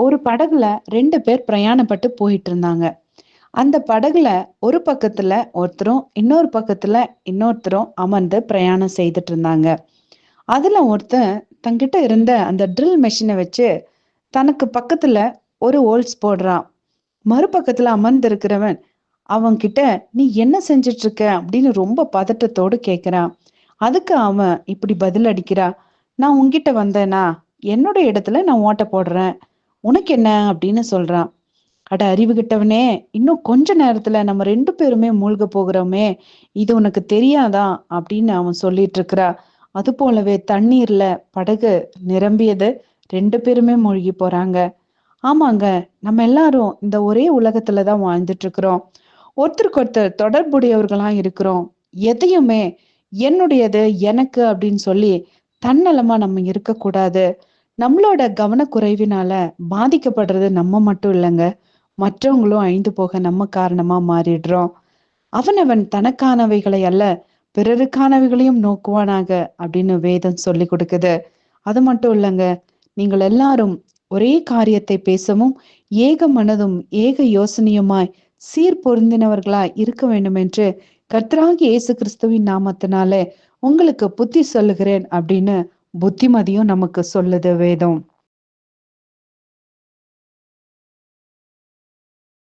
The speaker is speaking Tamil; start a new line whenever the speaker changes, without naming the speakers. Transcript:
ஒரு படகுல ரெண்டு பேர் பிரயாணப்பட்டு போயிட்டு இருந்தாங்க அந்த படகுல ஒரு பக்கத்துல ஒருத்தரும் இன்னொரு பக்கத்துல இன்னொருத்தரும் அமர்ந்து பிரயாணம் செய்துட்டு இருந்தாங்க அதுல ஒருத்தன் தங்கிட்ட இருந்த அந்த ட்ரில் மெஷினை வச்சு தனக்கு பக்கத்துல ஒரு ஓல்ஸ் போடுறான். மறுபக்கத்துல அமர்ந்து இருக்கிறவன் அவன் கிட்ட நீ என்ன செஞ்சிட்டு இருக்க அப்படின்னு ரொம்ப பதட்டத்தோடு கேக்குறான். அதுக்கு அவன் இப்படி பதில் அடிக்கிறா. நான் உங்ககிட்ட வந்தேனா? என்னோட இடத்துல நான் ஓட்ட போடுறேன். உனக்கு என்ன அப்படின்னு சொல்றான். அட அறிவு கிட்டவனே இன்னும் கொஞ்ச நேரத்துல நம்ம ரெண்டு பேருமே மூழ்க போகிறோமே இது உனக்கு தெரியாதா? அப்படின்னு அவன் சொல்லிட்டு இருக்கிறா. அது போலவே தண்ணீர்ல படகு நிரம்பியது ரெண்டு பேருமே மூழ்கி போறாங்க. ஆமாங்க நம்ம எல்லாரும் இந்த ஒரே உலகத்துலதான் வாழ்ந்துட்டு இருக்கிறோம். ஒருத்தருக்கு ஒருத்தர் தொடர்புடையவர்களா இருக்கிறோம். எதையுமே என்னுடையது எனக்கு அப்படின்னு சொல்லி தன்னலமா நம்ம இருக்கக்கூடாது. நம்மளோட கவனக்குறைவினால பாதிக்கப்படுறது நம்ம மட்டும் இல்லைங்க. மற்றவங்களும் அழிந்து போக நம்ம காரணமா மாறிடுறோம். அவனவன் தனக்கானவைகளை அல்ல பிறருக்கானவைகளையும் நோக்குவானாக அப்படின்னு வேதம் சொல்லி கொடுக்குது. அது மட்டும் இல்லைங்க நீங்கள் எல்லாரும் ஒரே காரியத்தை பேசவும் ஏக மனதும் ஏக யோசனையுமாய் சீர் பொருந்தினவர்களாய் இருக்க வேண்டும் என்று கர்த்தராகி இயேசு கிறிஸ்துவின் நாமத்தினாலே உங்களுக்கு புத்தி சொல்லுகிறேன் அப்படின்னு புத்திமதியும் நமக்கு சொல்லுது வேதம்.